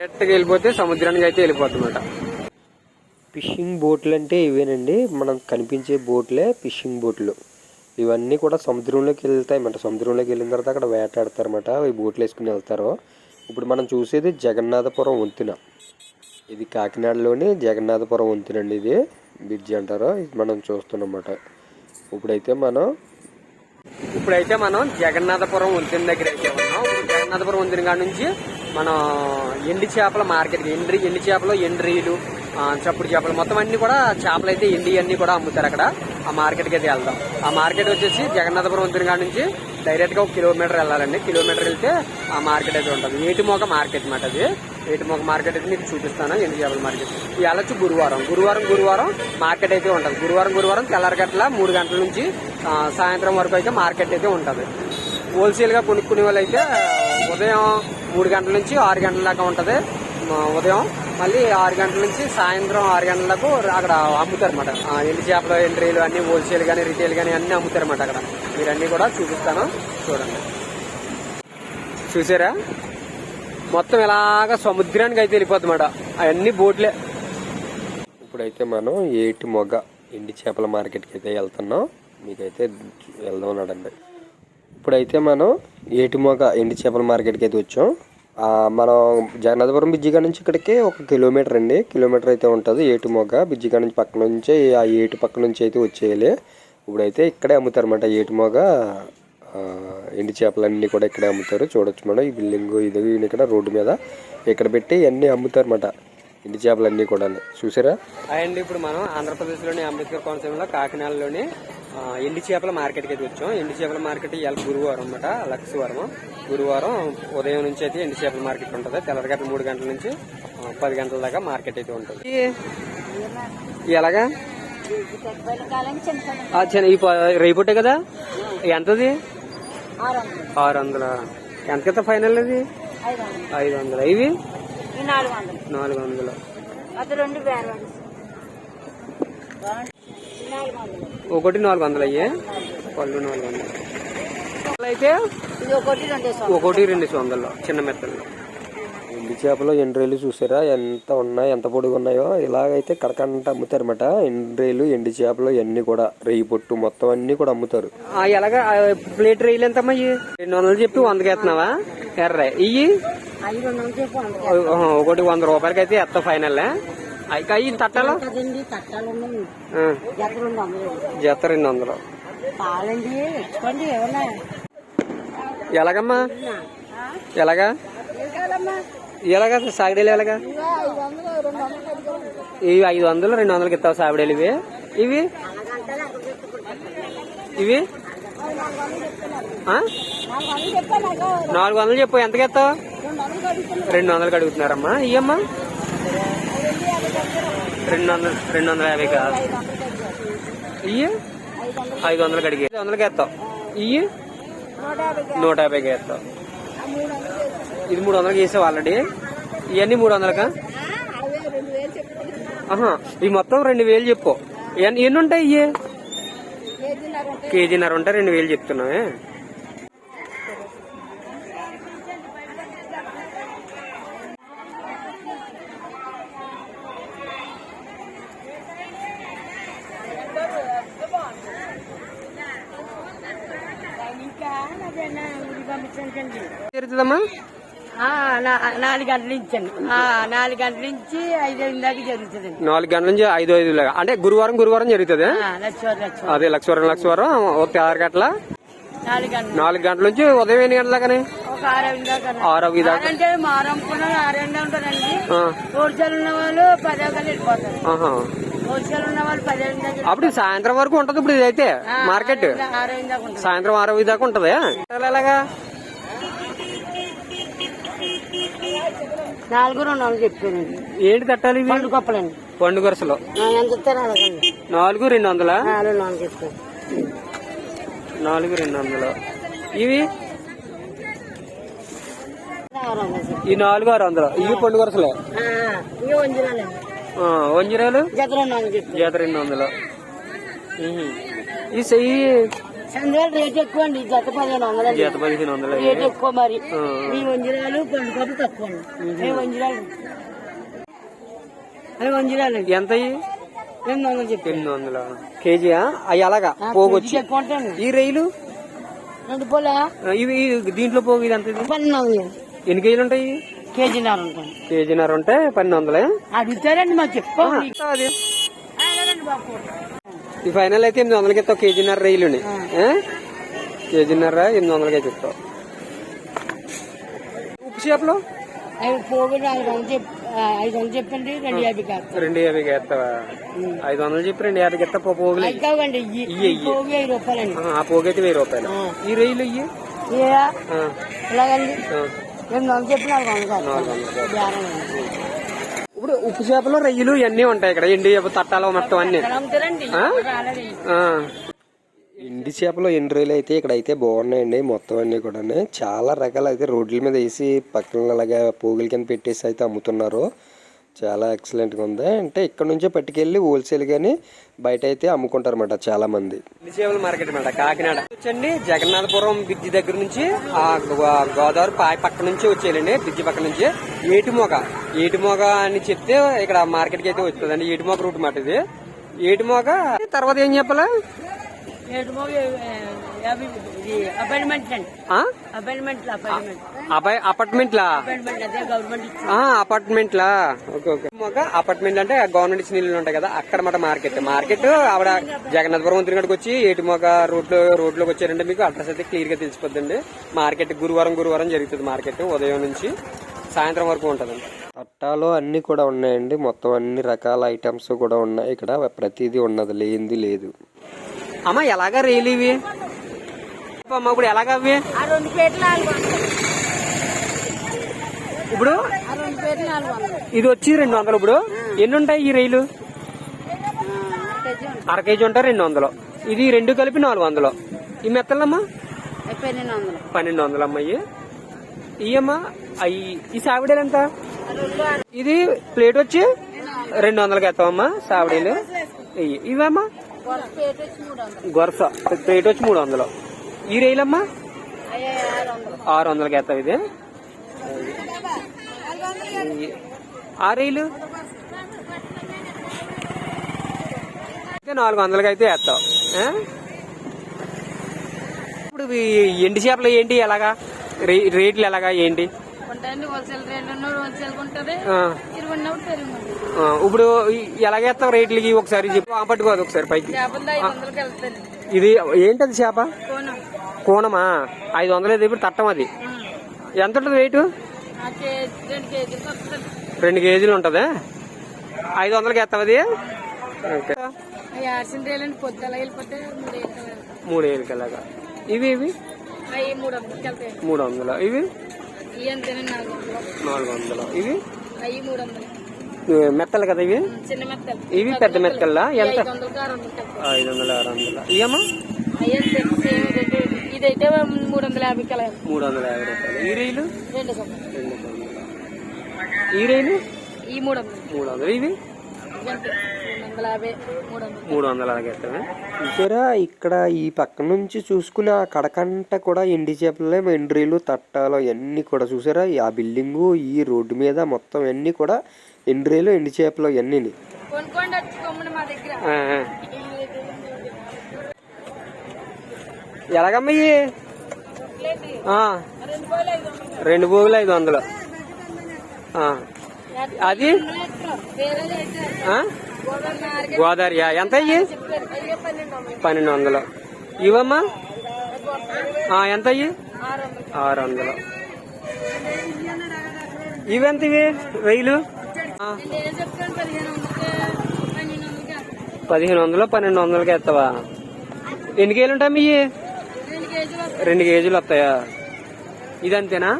డైరెక్ట్గా వెళ్ళిపోతే సముద్రానికి అయితే వెళ్ళిపోతుందన్నమాట ఫిషింగ్ బోట్లు అంటే ఇవేనండి మనం కనిపించే బోట్లే ఫిషింగ్ బోట్లు. ఇవన్నీ కూడా సముద్రంలోకి వెళ్తాయి అన్నమాట. సముద్రంలోకి వెళ్ళిన తర్వాత అక్కడ వేటాడతారన్నమాట ఈ బోట్లు వేసుకుని వెళ్తారు. ఇప్పుడు మనం చూసేది జగన్నాథపురం వంతెన. ఇది కాకినాడలోని జగన్నాథపురం వంతెన అండి ఇది. బ్రిడ్జి అంటారు. ఇది మనం చూస్తున్నమాట ఇప్పుడైతే మనం ఇప్పుడైతే మనం జగన్నాథపురం వంతెన దగ్గర అయితే ఉన్నాం. ఇప్పుడు జగన్నాథపురం కాడ నుంచి మనం ఎండి చేపల మార్కెట్ ఎండ్రి ఎండి చేపలు ఎండ్రీలు చప్పుడు చేపలు మొత్తం అన్ని కూడా చేపలు అయితే ఎండి అన్ని కూడా అమ్ముతారు అక్కడ. ఆ మార్కెట్కి అయితే వెళ్దాం. ఆ మార్కెట్ వచ్చేసి జగన్నాథపురం వంతెన కాడ నుంచి డైరెక్ట్గా ఒక కిలోమీటర్ వెళ్ళాలండి. కిలోమీటర్ వెళ్తే ఆ మార్కెట్ అయితే ఉంటుంది. ఏటిమోక మార్కెట్ మాట అది. ఏటిమోక మార్కెట్ అయితే మీకు చూపిస్తాను ఎండి చేపల మార్కెట్. ఈ వెళ్ళొచ్చు గురువారం. గురువారం గురువారం మార్కెట్ అయితే ఉంటుంది. గురువారం గురువారం తెల్లారగట్ల మూడు గంటల నుంచి సాయంత్రం వరకు అయితే మార్కెట్ అయితే ఉంటుంది. హోల్సేల్గా కొనుక్కునే వాళ్ళు ఉదయం మూడు గంటల నుంచి ఆరు గంటల దాకా ఉంటుంది. ఉదయం మళ్ళీ ఆరు గంటల నుంచి సాయంత్రం ఆరు గంటలకు అక్కడ అమ్ముతారు అనమాట ఎండి చేపలు ఎంట్రీలు అన్ని హోల్సేల్ కానీ రిటైల్ కానీ అన్ని అమ్ముతారు అనమాట అక్కడ. మీరు కూడా చూపిస్తాను. చూడండి. చూసారా? మొత్తం ఇలాగా సముద్రానికి అయితే వెళ్ళిపోతుంది అన్నమాట అవన్నీ బోట్లే. ఇప్పుడైతే మనం ఏటి మొగ్గ ఎండి చేపల మార్కెట్కి అయితే వెళ్తున్నాం. మీకైతే వెళ్దాం అన్నాడండి ఇప్పుడైతే మనం ఏటి మొగ ఎండి చేపల మార్కెట్కి అయితే వచ్చాం. మనం జగన్నాథపురం బిజ్జిగా నుంచి ఇక్కడికి ఒక కిలోమీటర్ అండి. కిలోమీటర్ అయితే ఉంటుంది ఏటి మొగ బిజ్జిగా నుంచి పక్క నుంచే ఆ ఏటి పక్క నుంచి అయితే వచ్చేయాలి. ఇప్పుడైతే ఇక్కడే అమ్ముతారు అనమాట ఏటి మొగ ఎండి చేపలన్నీ కూడా ఇక్కడే అమ్ముతారు. చూడొచ్చు మనం ఈ బిల్డింగ్ ఇది ఇక్కడ రోడ్డు మీద ఇక్కడ పెట్టి అన్నీ అమ్ముతారు ఎండి చేపలన్నీ కూడా చూసారా? అండ్ ఇప్పుడు మనం ఆంధ్రప్రదేశ్లోని అంబేద్కర్ కోనసీమలో కాకినాడలోని ఎండి చేపల మార్కెట్కి అయితే వచ్చాం. ఎండి చేపల మార్కెట్ ఇవాళ గురువారం అనమాట లక్ష్వారం గురువారం ఉదయం నుంచి అయితే ఎండి చేపల మార్కెట్ ఉంటుంది. తెల్లరగట్ల మూడు గంటల నుంచి పది గంటల దాకా మార్కెట్ అయితే ఉంటుంది. ఎలాగా? రేపుట్టే కదా? ఎంతది? ఆరు వందల. ఎంతకైతే ఫైనల్ ఇది ఐదు వందలు. ఇవి? నాలుగు వందలు. నాలుగు వందలు. అది రెండు వేరు నాలుగు వందలు ఒకటి నాలుగు వందలు అయ్యే? పళ్ళు నాలుగు వందలు. అయితే ఇది ఒకటి రెండు వందలు చిన్న మెత్తలు. ఎండి చేపలు ఎండ్రేలు చూసారా? ఎంత ఉన్నాయి ఎంత పొడుగు ఉన్నాయో? ఇలాగైతే కడకంట అమ్ముతారు అనమాట ఎండ్రేలు ఎండి చేపలు ఇవన్నీ కూడా. రెయ్యి పొట్టు మొత్తం అన్ని కూడా అమ్ముతారు. ఆ, ఎలాగా ప్లేట్ రైలు ఎంతమ్మా రెండు వందలు చెప్పి వందకి ఎత్తున్నావా ఎర్ర. ఇయ్యి? ఒకటి వంద రూపాయలకి అయితే ఎత్తా ఫైనల్ అయితే అయ్యి తట్టాలా? జత రెండు వందలు. ఎలాగమ్మా? ఎలాగా? ఎలాగా? సాగిడేలు ఎలాగా? ఇవి ఐదు వందలు రెండు వందలకి ఇస్తావు సావిడేలు ఇవి. ఇవి? ఇవి? నాలుగు వందలు చెప్పు ఎంతకి ఇస్తావు రెండు వందలు వందలకి అడుగుతున్నారమ్మా ఇయ్యమ్మా రెండు వందలు రెండు వందల యాభై కాదు ఐదు ఇయ్యి ఐదు వందలు వందలకి అడిగి ఐదు వందలకి వేస్తావు ఇయ్యి నూట యాభైకి వేస్తావు ఇది మూడు వందలకి వేసావు ఆల్రెడీ. ఇవన్నీ మూడు వందలకా ఆహా ఇవి మొత్తం రెండు వేలు చెప్పు. ఎన్ని ఎన్ని ఉంటాయి ఇయ్యి కేజీన్నర ఉంటాయి కేజీన్నర ఉంటే రెండు వేలు చెప్తున్నావే. నాలుగు గంటల నుంచి నాలుగు గంటల నుంచి ఐదు దాకా జరుగుతుందండి. నాలుగు గంటల నుంచి ఐదు ఐదు లాగా అంటే గురువారం గురువారం జరుగుతుంది? అదే లక్షవరం లక్షవరం ఒక ఆరు గంటల? నాలుగు గంటలు నుంచి. ఉదయం ఎన్ని గంటల ఒక ఆరు ఐదు దాకా దాకా. అంటే ఐదు ఉంటారండి. హోల్సేల్ ఉన్న వాళ్ళు పదే గంటలు వెళ్ళిపోతారు. దాకా అప్పుడు సాయంత్రం వరకు ఉంటది ఇప్పుడు ఇదైతే మార్కెట్. ఐదు దాకా సాయంత్రం ఆరు ఐదు దాకా ఉంటది? ఎలాగా? నాలుగు రెండు వందలు చెప్తానండి ఏంటి తట్టాలి ఇవి? పండు గొప్పలండి పండు గరసలు ఆ, ఎంత ఇస్తారో నాలుగు రెండు వందల? ఆ, రెండు వందలు చెప్తాను నాలుగు రెండు వందలు. ఇవి? ఆరు వందలు చెప్తాను. ఈ నాలుగు ఆరు వందలు. ఇవి పండు గరసలే ఆ, ఇవి వంజనాలండి ఆ, వంజిరాలు? జత రెండు వందలు చెప్తాను జత రెండు వందలు. ఉహు. ఈ సెయ్యి చంద్రాలు రేట్ ఎక్కువ అండి జత పదిహేను వందలు జత పదిహేను వందలు రేట్ ఎక్కువ మరి. వంజరాలు పండు తక్కువ అండి. ఏ వంజరాలు? అవి వంజరాలు అండి? ఎంత ఎనిమిది వందలు చెప్పి ఎనిమిది వందల? కేజీయా? అవి అలాగా పోగొచ్చి ఈ రైలు? రెండు పూల? ఇవి దీంట్లో పోగు ఇది ఎంత? పన్నెండు వందలు. ఎన్ని కేజీలు ఉంటాయి? కేజీన్నర ఉంటాను కేజీన్నర ఉంటే పన్నెండు వందలే. అడుగుతారండి మాకు అది. ఈ ఫైనల్ అయితే ఎనిమిది వందలకి ఇస్తావు కేజీన్నర రైలుని? కేజీన్నర ఎనిమిది వందలకి చెప్తావు ఉప్పు చేపలు? ఐదు వందలు చెప్పండి రెండు యాభై రెండు ఎత్తావా ఐదు వందలు చెప్పి రెండు యాభైకి ఎత్తా పోగులు. పోగు రూపాయలండి. ఆ, పోగు అయితే వెయ్యి రూపాయలు. ఈ రైలు ఇయ్యి? ఇలాగండి ఎనిమిది వందలు చెప్పి నాలుగు వందలు ఇప్పుడు ఉప్పు చేపలు రొయ్యలు ఇవన్నీ ఉంటాయి ఇక్కడ. ఎండి చేప తట్టాలు మొత్తం అన్ని. ఎండి చేపలు ఎండు రొయ్యలు అయితే ఇక్కడ అయితే బాగున్నాయండి. మొత్తం అన్ని కూడా చాలా రకాలు అయితే రోడ్ల మీద వేసి పక్కన అలాగా పోగుల కింద పెట్టేసి అయితే అమ్ముతున్నారు. చాలా ఎక్సలెంట్గా ఉంది. అంటే ఇక్కడ నుంచే పట్టుకెళ్ళి హోల్సేల్ గానీ బయట అయితే అమ్ముకుంటారు అన్నమాట చాలా మంది చేపల మార్కెట్ అన్నమాట కాకినాడ. వచ్చండి జగన్నాథపురం బ్రిడ్జి దగ్గర నుంచి ఆ గోదావరి పాయ పక్క నుంచి వచ్చేయాలండి బ్రిడ్జి పక్క నుంచి. ఏటిమోగ ఏటిమోగ అని చెప్తే ఇక్కడ మార్కెట్కి అయితే వస్తుందండి ఏటిమోగ రూట్ మాట ఇది. ఏటిమోగ తర్వాత ఏం చెప్పాలా? పోగు యాభై ఇది అపాయింట్మెంట్ అండి ఆ? అపాయింట్మెంట్ అపాయింట్మెంట్ అబ్బాయి అపార్ట్మెంట్ లా? అపాయింట్మెంట్ అదే గవర్నమెంట్ ఇచ్చింది. ఆ అపార్ట్మెంట్ లా. Okay okay. మొగ అపార్ట్మెంట్ అంటే గవర్నమెంట్ ఇచ్చిన ఇల్లు ఉంటాయి కదా అక్కడ మాట మార్కెట్. మార్కెట్ ఆవిడ జగన్నాథపురం తిరిగడికి వచ్చి ఏటిమొగ రోడ్లో రోడ్లోకి వచ్చారంటే మీకు అడ్రస్ అయితే క్లియర్గా తెలిసిపోద్దండి. మార్కెట్ గురువారం గురువారం జరుగుతుంది మార్కెట్ ఉదయం నుంచి సాయంత్రం వరకు ఉంటదండి. తట్టాలో అన్ని కూడా ఉన్నాయండి. మొత్తం అన్ని రకాల ఐటమ్స్ కూడా ఉన్నాయి. ఇక్కడ ప్రతిదీ ఉన్నది. లేనిది లేదు. అమ్మ ఎలాగా రైలు ఇవి? ఇప్పుడు ఎలాగా అవి రెండు నాలుగు ఇప్పుడు? ఇది వచ్చి రెండు వందలు ఇప్పుడు. ఎన్ని ఉంటాయి ఈ రైలు? అర కేజీ ఉంటాయి రెండు వందలు. ఇది రెండు కలిపి నాలుగు వందలు. ఈ మెత్తలమ్మా? పన్నెండు వందలు. అమ్మాయి ఇయ్యమ్మా అయ్యి ఈ సావిడీలు ఎంత? ఇది ప్లేట్ వచ్చి రెండు వందలకి ఎత్తావమ్మా సావిడీలు. ఇయ్యి. ఇవమ్మా? గొరస ప్లేట్ వచ్చి మూడు వందలు. ఈ రైలమ్మా? ఆరు వందలు. ఆరు వందలకి ఎత్తావు ఇది? ఆ రైలు? నాలుగు వందలకి అయితే వేస్తావు? ఇప్పుడు ఎండి చేపలు ఏంటి? ఎలాగా? రేట్లు ఎలాగా? ఏంటి? ఇప్పుడు ఎలాగేస్తావు రేట్లకి? ఒకసారి చెప్పు. పట్టుకోదు ఒకసారి పైకి. ఇది ఏంటది చేప? కోణమా? ఐదు వందలు ఇది ఇప్పుడు తట్టం అది. ఎంత ఉంటుంది కేజీ రెండు కేజీలు ఉంటుందా? ఐదు వందలకి ఎత్తావు అది? మూడు అలాగా ఇవి ఇవి? మూడు వందలు. ఇవి? నాలుగు వందలు. ఇవి? మెత్తలు కదా ఇవి? ఇవి పెద్ద మెత్తల్లా ఎంత? ఐదు వందలు ఆరు వందలు. ఇవమ్మా ఇదైతే మూడు వందల యాభై కల మూడు వందల యాభై రూపాయలు. ఈ రైలు? రెండు ఈ రైలు? ఈ మూడు వందలు మూడు వందలు ఇవి మూడు వందల చూసారా ఇక్కడ ఈ పక్క నుంచి చూసుకుని ఆ కడకంట కూడా ఎండి చేపలే ఎండ్రీలు తట్టాలు ఇవన్నీ కూడా చూసారా? ఆ బిల్డింగు ఈ రోడ్డు మీద మొత్తం అన్నీ కూడా ఎండ్రీలు ఎండి చేపలు ఇవన్నీ కొనుక్కోండి మా దగ్గర. ఎలాగమ్మయ్యి ఎలాగమ్మా రెండు పోయిలు ఐదు వందలు పోగులు ఐదు వందలు. అది? గోదావరి. గోదావరియా ఎంత అయ్యి పన్నెండు వందలు. ఇవమ్మా? ఎంత అయ్యి ఆరు వందలు. ఇవెంత ఇవి? రైలు పదిహేను వందలు పన్నెండు వందలకి ఎత్తవా ఎన్ని కేజీలు ఉంటాయి మీ రెండు కేజీలు వస్తాయా? ఇదంతేనా?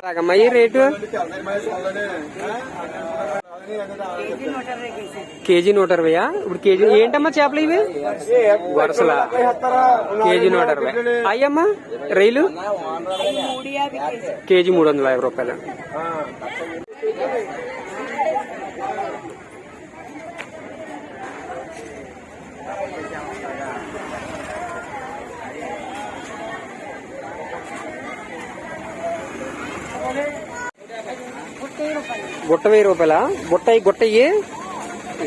అలాగమ్మా ఈ రేటు? కేజీ నూట ఇరవయా ఇప్పుడు కేజీ ఏంటమ్మా చేపలు ఇవి? వరుసలా. కేజీ నూట ఇరవై అయ్యమ్మా రైలు? కేజీ మూడు వందల యాభై రూపాయలు. గుట్ట వెయ్యి రూపాయల? గుట్ట గుట్టయ్యి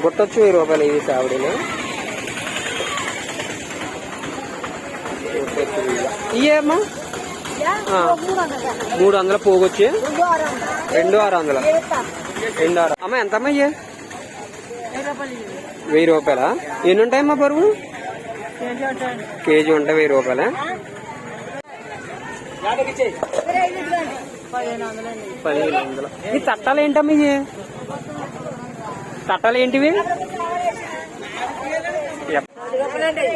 గుట్ట వెయ్యి రూపాయలు ఇది సావిడీలు ఇయ్యమ్మా మూడు వందల పోగొచ్చి? రెండు ఆరు వందలు రెండు ఆరు అమ్మ ఎంత అమ్మా ఇయ్యే? వెయ్యి రూపాయల? ఎన్ని ఉంటాయమ్మా బరువు? కేజీ ఉంటే వెయ్యి రూపాయల? పదిహేను వందలు. ఈ తట్టాలు ఏంటమ్మా ఇవి తట్టాలు ఏంటివి.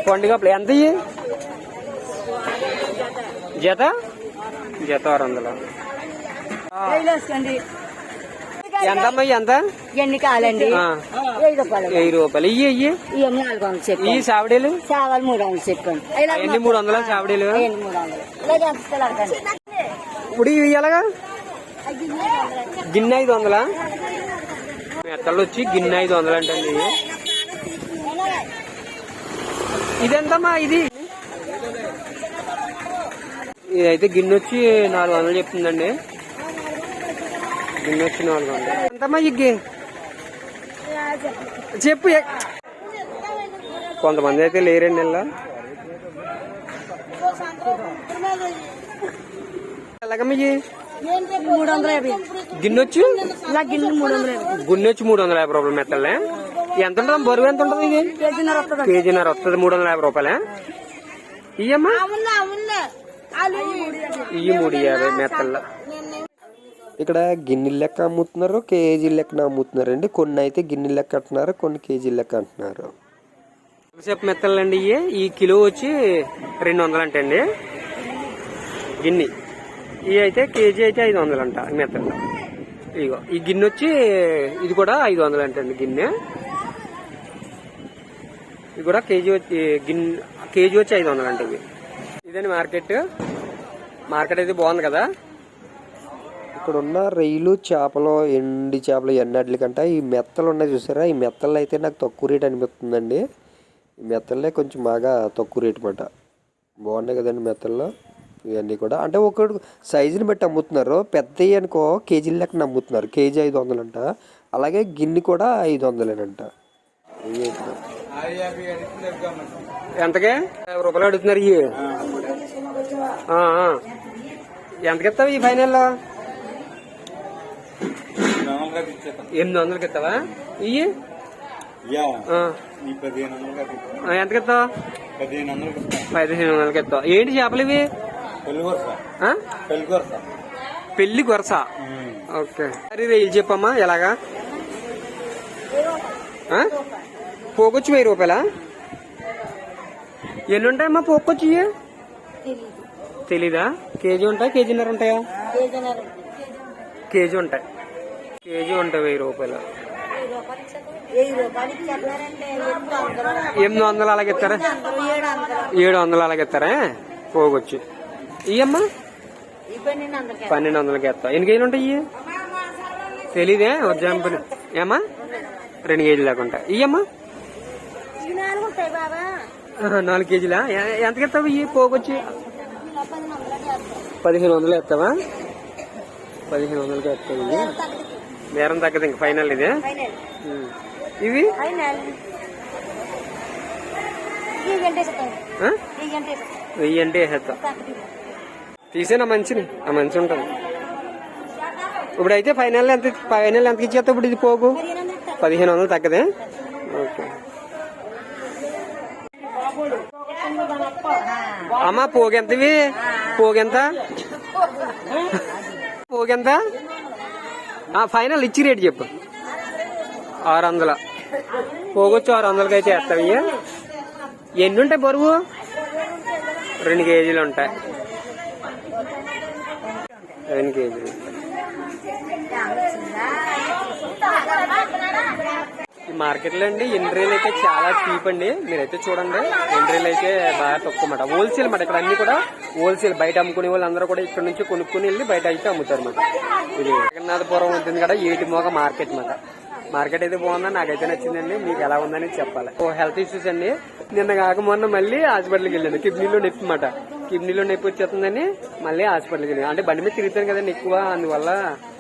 పండుగప్పుడు ఎంత ఇవి జత? జత ఆరు వందలు. ఎంతమ్మా ఇవి ఎంత ఎన్ని కాలండి ఆ, వెయ్యి రూపాయలు. ఇయ్యి ఇవన్నీ నాలుగు వందలు ఈ చెప్పండి సావిడీలు చావాలి మూడు వందలు చెప్పండి. ఎన్ని మూడు వందల సావిడీలు ఎన్ని మూడు వందలు ఇలాగే ఎంత ఇస్తారు అడగండి. ఇప్పుడు ఇవి ఎలాగా? గిన్నె ఐదు వందలా? మెత్తలు వచ్చి గిన్నె ఐదు వందలు అంటండి ఇదెంతమ్మా ఇది? ఇదైతే గిన్నె వచ్చి నాలుగు వందలు చెప్తుందండి. గిన్నె వచ్చి నాలుగు వందలు. ఎంతమ్మా ఇగ్గి చెప్పు. ఎ- కొంతమంది అయితే లేరండి ఇలా. మూడు వందల యాభై. గిన్నె మూడు వందల యాభై. మూడు వందల యాభై రూపాయలు మెత్తలే. ఎంత ఉంటుంది బరువు ఎంత ఉంటుంది ఇది? కేజీన్నర వస్తుంది మూడు వందల యాభై రూపాయలే. ఇయ్యమ్మా? ఇయ్యి మూడు యాభై మెత్తల్లో. ఇక్కడ గిన్నె లెక్క అమ్ముతున్నారు కేజీ లెక్కన అమ్ముతున్నారండి. కొన్ని అయితే గిన్నె లెక్క అంటున్నారు కొన్ని కేజీ లెక్క అంటున్నారు. సేపు మెత్తలండి ఇవి ఈ కిలో వచ్చి రెండు వందలు అంటండి గిన్నె. ఇవి అయితే కేజీ అయితే ఐదు వందలు అంట మెత్తలు ఇగో ఈ గిన్నె వచ్చి ఇది కూడా ఐదు వందలు అంటండి గిన్నె. ఇది కూడా కేజీ వచ్చి గిన్నె కేజీ వచ్చి ఐదు వందలు అంట ఇవి. ఇదండి మార్కెట్. మార్కెట్ అయితే బాగుంది కదా? ఇక్కడ ఉన్న రొయ్యలు చేపలు ఎండి చేపలు ఎన్నట్ల కంటే ఈ మెత్తలు ఉన్నాయి చూసారా? ఈ మెత్తలు అయితే నాకు తక్కువ రేట్ అనిపిస్తుందండి. ఈ మెత్తలే కొంచెం బాగా తక్కువ రేట్ మాట బాగున్నాయి కదండి మెత్తల్లో. ఇవన్నీ కూడా. అంటే ఒక సైజుని బట్టి అమ్ముతున్నారు. పెద్దవి అనుకో కేజీల లెక్కన అమ్ముతున్నారు. కేజీ ఐదు వందలంట. అలాగే గిన్నె కూడా ఐదు వందలేనంట. ఎంతకే? రూపాయలు అడుగుతున్నారు ఇవి ఆ, ఆ. ఎంతకి ఇస్తావు ఈ ఫైనల్? ఎనిమిది వందలకి ఇస్తావా ఇవి యా ఆ. ఈ పదిహేను వందలు కట్టి ఆ, ఎంతకి ఇస్తావు పదిహేను వందలు కట్టి పదిహేను వందలకి ఇస్తావు ఏంటి చేపలు ఇవి? పెళ్ళి కొరస ఆ? పెళ్ళి కొరస పెళ్ళి కొరస? ఓకే. సరే రేలు చెప్పమ్మా ఎలాగా? ఆ? పోకొచ్చి వెయ్యి రూపాయలా? ఎన్ని ఉంటాయమ్మా పోకొచ్చి ఇవి? తెలీదా? కేజీ ఉంటాయి కేజీన్నర ఉంటాయా? కేజీ ఉంటాయి. కేజీ ఉంటాయి వెయ్యి రూపాయలు. వెయ్యి ఎనిమిది వందలు అలాగే ఇస్తారా ఏడు వందలు. ఏడు వందలు అలాగే ఇస్తారా పోగొచ్చు. ఇయ్యమ్మా? పన్నెండు వందలకి. ఇస్తా. ఎన్ని కేజీలు ఉంటాయి? తెలీదే వద్దాంపని ఏమ్మా? రెండు కేజీలు దాకా ఉంటాయి. ఇయ్యమ్మా? నాలుగు కేజీలా? ఎంతకి ఇస్తావు ఇవి పోగొచ్చి? పదిహేను వందలు ఇస్తావా? పదిహేను వందలకి ఇస్తావు ఇవి బేరం తగ్గదు. ఇంక ఫైనల్ ఇది. ఇవి? వెయ్యి అంటే వేసేస్తాం తీసేనా మంచిని. ఆ మంచి ఉంటుంది. ఇప్పుడు అయితే ఫైనల్ ఎంత ఫైనల్ ఎంత ఇచ్చేస్తా ఇప్పుడు ఇది పోగు పదిహేను వందలు తగ్గదే? ఓకే. అమ్మ పోగెంతవి పోగెంత పోగెంత ఆ, ఫైనల్ ఇచ్చి రేటు చెప్పు. ఆరు వందల. పోగొచ్చు ఆరు వందలకి అయితే వేస్తావు ఎన్ని ఉంటాయి బరువు? రెండు కేజీలు ఉంటాయి. రెండు కేజీ ఈ మార్కెట్లో అండి ఎండ్రీలు అయితే చాలా చీప్ అండి. మీరైతే చూడండి ఎండ్రీలు అయితే బాగా తక్కువ అన్నమాట. హోల్సేల్ మాట ఇక్కడ అన్ని కూడా హోల్సేల్ బయట అమ్ముకునే వాళ్ళు అందరూ కూడా ఇక్కడ నుంచి కొనుక్కుని వెళ్ళి బయట అయితే అమ్ముతారు మాట ఇది జగన్నాథపురం ఉంటుంది కదా ఏటి మోగ మార్కెట్ మాట. మార్కెట్ అయితే బాగుందా? నాకైతే నచ్చిందండి. మీకు ఎలా ఉందని చెప్పాలి. ఓ హెల్త్ ఇష్యూస్ అండి. నిన్న కాక మొన్న మళ్ళీ హాస్పిటల్కి వెళ్ళాను. కిడ్నీలో నొప్పి మాట. కిడ్నీలో నొప్పి వచ్చేస్తుందని మళ్ళీ హాస్పిటల్కి వెళ్ళాను. అంటే బండి మీద తిరుగుతాను కదండి ఎక్కువ అందువల్ల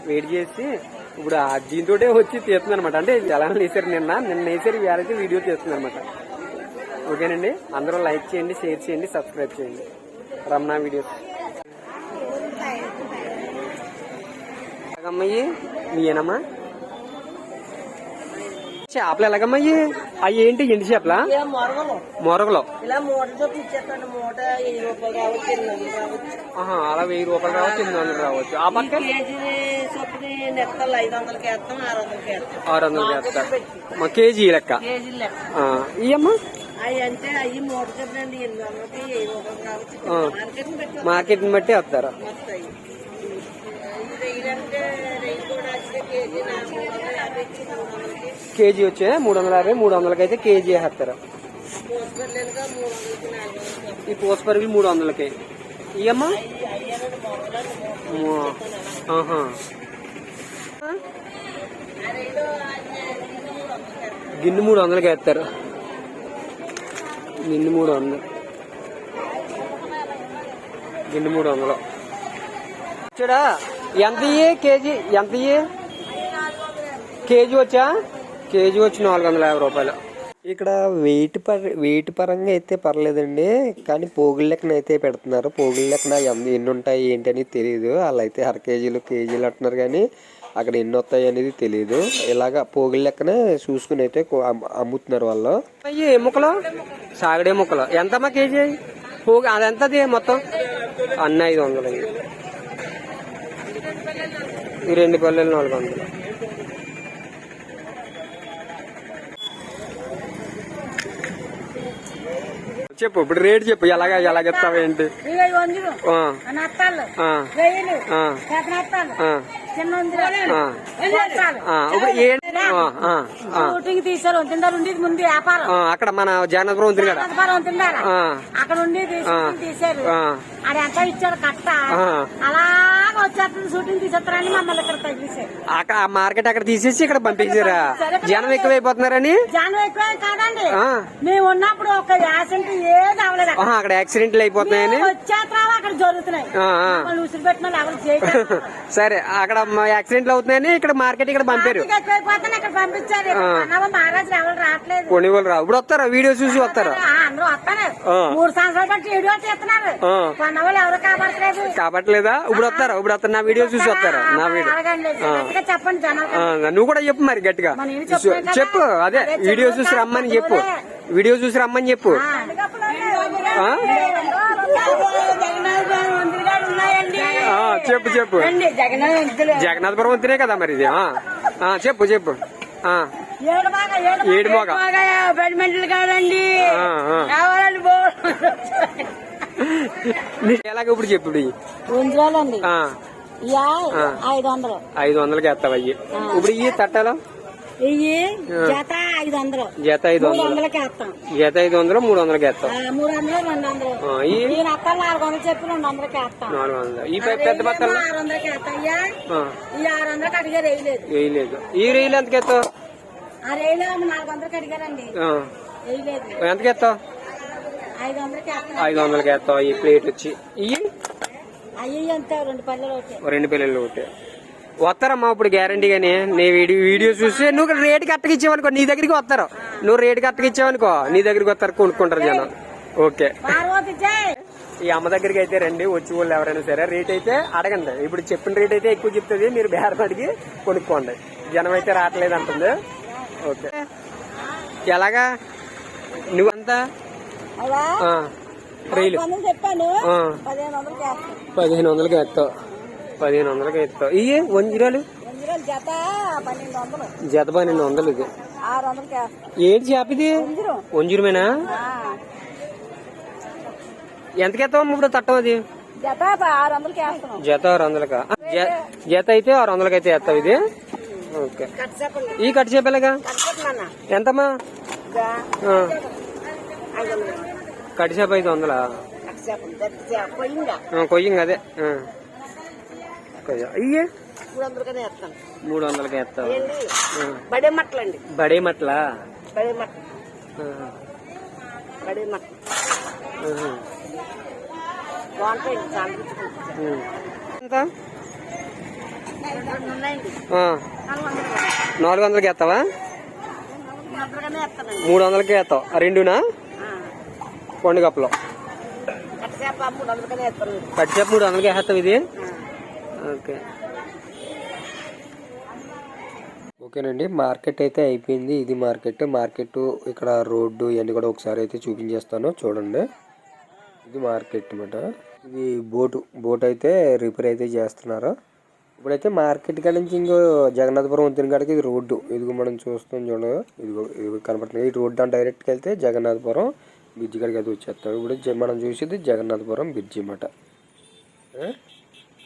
వెయిట్ చేసి ఇప్పుడు ఆ దీంతో వచ్చి తీస్తుంది అనమాట అంటే ఎలా వేసారు నిన్న నిన్న వేసారు వేరైతే వీడియో తీస్తుంది అనమాట ఓకేనండి? అందరూ లైక్ చేయండి షేర్ చేయండి సబ్స్క్రైబ్ చేయండి. రమణ వీడియోస్. ఎలాగమ్మయ్యి? మీయేనమ్మా చేపలు ఎలాగమ్మయ్యి? అవి ఏంటి ఎండి చేపలా? మొరగలు. అలా వెయ్యి రూపాయలు రావచ్చు ఎనిమిది వందలు రావచ్చు ఆ పక్క? వేస్తాం ఆరు వందలకి వేస్తాం. వందలు వేస్తారు మా కేజీ లెక్క. పెట్టి మార్కెట్ని బట్టి వస్తారు వస్తాయి ఇది రైలు అంటే రైలు కూడా వచ్చే కేజీ వచ్చే మూడు వందల యాభై మూడు వందలకి అయితే కేజీ వేస్తారు ఈ పోస్ మూడు వందలకి. ఇయమ్మా మూడు వందలకి గిన్నె మూడు వందలకి వేస్తారు గిన్నె మూడు వందలు. గిన్నె మూడు వందలు. చూడా ఎంత ఇయ్యే? కేజీ ఎంత ఇయ్యే? కేజీ వచ్చా? కేజీ వచ్చి నాలుగు వందల యాభై రూపాయలు. ఇక్కడ వెయిట్ పర వెయిట్ పరంగా అయితే పర్లేదండి కానీ పోగుల లెక్కన అయితే పెడుతున్నారు. పోగుల లెక్కన ఎన్ని ఎన్ని ఉంటాయి ఏంటి అనేది తెలియదు వాళ్ళు అయితే అర కేజీలు కేజీలు అంటున్నారు కానీ అక్కడ ఎన్ని వస్తాయి అనేది తెలియదు ఇలాగా పోగుల లెక్కన చూసుకుని అయితే అమ్ముతున్నారు వాళ్ళు. అయ్యి ఏ ముక్కలు? సాగడే ముక్కలు. ఎంతమ్మా కేజీ? పోగు అది ఎంతది మొత్తం? అన్ని ఐదు వందలు. ఈ రెండు పల్లెలు నాలుగు వందలు చెప్పు ఇప్పుడు రేట్ చెప్పు ఎలాగ ఎలాగెత్తావు ఏంటి? ఇవి వందలు. ఆ, నత్తాలు ఆ, వెయ్యిలు. ఆ, పెద్ద నత్తాలు ఆ, చిన్న వందలు. ఆ. నత్తాలు. ఆ, ఇప్పుడు ఏంటి ఆ, ఆ, ఆ, షూటింగ్ తీసారు వంతుండారు ఉండేది ముందు వ్యాపారం. ఆ, అక్కడ మన జగన్నాథపురం ఉంది కదా. అక్కడ ఉండి ఆ. అది ఎంత ఇచ్చారు కట్ట. ఆ. అలాగ వచ్చేస్తుంది షూటింగ్ తీసేస్తారని మమ్మల్ని ఇక్కడ తగ్గిసారు అక్కడ ఆ మార్కెట్ అక్కడ తీసేసి ఇక్కడ పంపించారా? జనం ఎక్కువైపోతున్నారని? జనం ఎక్కువ కాదండి. మేము ఉన్నప్పుడు ఒక యాసెంట్ ఏది అవ్వలేదు అక్కడ. యాక్సిడెంట్లు అయిపోతున్నాయని? మేము వచ్చేస్తావా అక్కడ జరుగుతున్నాయి. ఆ, ఆ. మమ్మల్ని ఉసిరి పెట్టిన వాళ్ళు ఎవరు చేయలేదు సరే అక్కడ యాక్సిడెంట్లు అవుతున్నాయని ఇక్కడ మార్కెట్ ఇక్కడ పంపారు. ఎక్కువైపోతే ఇక్కడ పంపించారు. మహారాజు ఎవరు రావట్లేదు. రావు. ఇప్పుడు వస్తారా? వీడియో చూసి వస్తారా? అందరూ వస్తారు. మూడు సంవత్సరాలు బట్టి వీడియో తీస్తున్నారు ఆ. కొన్న వాళ్ళు ఎవరు కాబట్టలేదు కాబట్లేదా ఇప్పుడు వస్తారా? ఇప్పుడు వస్తారు? నా వీడియో చూసి వస్తారా? నా వీడియో. చెప్పండి జనాలు. నువ్వు కూడా చెప్పు మరి గట్టిగా. చెప్పు అదే వీడియో చూసి రమ్మని చెప్పు. వీడియో చూసి రమ్మని చెప్పు. చెప్పు చెప్పు. జగన్నాథపురం వంతేనే కదా మరి ఇది. చెప్పు చెప్పు. బెడ్మెంట్లు కాదండి. కావాలండి ఎలాగ ఇప్పుడు చెప్పు. ఐదు వందలు ఐదు వందలకి వేస్తావు అయ్యి ఇప్పుడు ఇయ్యి తట్టాలో? ఇవి జత ఐదు వందలు జత ఐదు వందలకి వేస్తాం జత ఐదు వందలు మూడు వందలకి మూడు వందలు రెండు వందలు ఈ నాలుగు వందలు చెప్పి రెండు వందలకి వేస్తాం నాలుగు వందలు ఈ పెద్ద బత్తలు ఆరు వందలకి వేస్తాయ్యా ఆ, ఈ ఆరు వందలకి అడిగారు వేయలేదు వేయలేదు ఈ రైలు ఎంతకి ఎత్తావు? ఎంతకి ఎత్తావు? ఐదు వందలకి వేస్తావు ఈ ప్లేట్ వచ్చి. రెండు పల్లెలు ఒకటి. వస్తారమ్మా ఇప్పుడు గ్యారంటీ గానీ నీ వీడియో వీడియో చూసి నువ్వు రేటు కట్టకి ఇచ్చావనుకో నీ దగ్గరికి వస్తారు. నువ్వు రేటు ఇచ్చావనుకో నీ దగ్గరికి వస్తారు కొనుక్కుంటారు జనం. ఓకే. ఈ అమ్మ దగ్గరికి అయితే రండి వచ్చి వాళ్ళు ఎవరైనా సరే రేట్ అయితే అడగండి. ఇప్పుడు చెప్పిన రేట్ అయితే ఎక్కువ చెప్తుంది మీరు బేరం అడిగి కొనుక్కోండి. జనం అయితే రావట్లేదు అంటుంది. ఓకే. ఎలాగా? నువ్వంతా? రైలు. పదిహేను వందలకి ఎత్తావు. పదిహేను వందలకి ఎత్తావు. ఇవి వంజిరాలు జత పన్నెండు వందలు. ఇది. ఏంటి చేప ఇది? వంజరం. వంజురమేనా? ఆ, ఎంతకి ఎత్తావు ఇప్పుడు తట్టం అది? జత ఆరు వందలకి జత ఆరు వందలకా? జత అయితే ఆరు వందలకి అయితే ఎత్తావు ఇది. ఓకే. ఈ కట్ చేపలేగా? ఎంతమ్మా? కట్ చేప ఐదు వందలా కొయ్యంగా అదే. ఆ. కొయ్య. ఇయ్యి మూడు వందలకి వేస్తావు? ఏంటి బడే మట్ల? బడే బడే రుచిగా ఎంత? నాలుగు వందలకి వేస్తావా? మూడు వందలకి వేస్తావు రెండునా? పండు కప్పలో. కట్టసేప మూడు మూడు వందలకి వేస్తావు ఇది? ఓకే. ఓకేనండి మార్కెట్ అయితే అయిపోయింది. ఇది మార్కెట్. మార్కెట్ ఇక్కడ రోడ్డు ఇవన్నీ కూడా ఒకసారి అయితే చూపించేస్తాను. చూడండి. ఇది మార్కెట్ అనమాట ఇది బోటు. బోట్ అయితే రిపేర్ అయితే చేస్తున్నారు. ఇప్పుడైతే మార్కెట్ కాడ నుంచి ఇంకో జగన్నాథపురం వంతెన కాడికి ఇది రోడ్డు. ఇదిగో మనం చూస్తాం చూడదు ఇదిగో ఇది కనపడుతుంది. ఈ రోడ్డు అని డైరెక్ట్కి వెళ్తే జగన్నాథపురం బ్రిడ్జి కాడికి అయితే వచ్చేస్తాం. ఇప్పుడు మనం చూసేది జగన్నాథపురం బ్రిడ్జి అన్నమాట.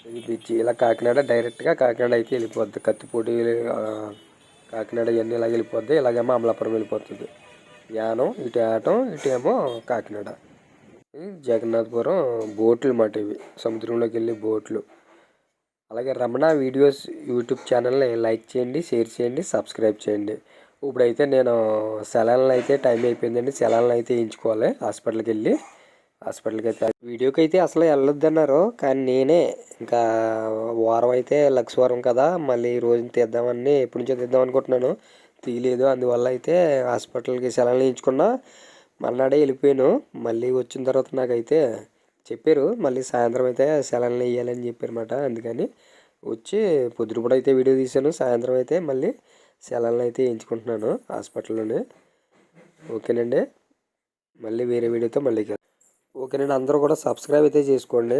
ఇది బ్రిడ్జి. ఇలా కాకినాడ డైరెక్ట్గా కాకినాడ అయితే వెళ్ళిపోద్ది. కత్తిపూడి కాకినాడ ఇవన్నీ ఇలా వెళ్ళిపోద్ది. ఇలాగేమో అమలాపురం వెళ్ళిపోతుంది. యానం ఇటు ఆటం ఇటు ఏమో కాకినాడ జగన్నాథపురం బోట్లు అన్నమాట ఇవి. సముద్రంలోకి వెళ్ళే బోట్లు. అలాగే రమణ వీడియోస్ యూట్యూబ్ ఛానల్ని లైక్ చేయండి షేర్ చేయండి సబ్స్క్రైబ్ చేయండి. ఇప్పుడైతే నేను సెలవులను అయితే టైం అయిపోయిందండి. సెలవులను అయితే వేయించుకోవాలి. హాస్పిటల్కి వెళ్ళి హాస్పిటల్కి అయితే వీడియోకి అయితే అసలు వెళ్ళొద్దన్నారు. కానీ నేనే ఇంకా వారం అయితే లక్ష వారం కదా. మళ్ళీ ఈ రోజు తీద్దామని ఎప్పటి నుంచో తీద్దాం అనుకుంటున్నాను. తీయలేదు. అందువల్ల అయితే హాస్పిటల్కి సెలవులు వేయించుకున్నా మర్నాడే వెళ్ళిపోయాను. మళ్ళీ వచ్చిన తర్వాత నాకైతే చెప్పారు. మళ్ళీ సాయంత్రం అయితే సెలవులు వేయాలని చెప్పారన్నమాట. అందుకని వచ్చి పొద్దున అయితే వీడియో తీశాను. సాయంత్రం అయితే మళ్ళీ సెలవులను అయితే వేయించుకుంటున్నాను హాస్పిటల్లోనే. ఓకేనండి? మళ్ళీ వేరే వీడియోతో మళ్ళీ ఓకేనండి అందరూ కూడా సబ్స్క్రైబ్ అయితే చేసుకోండి.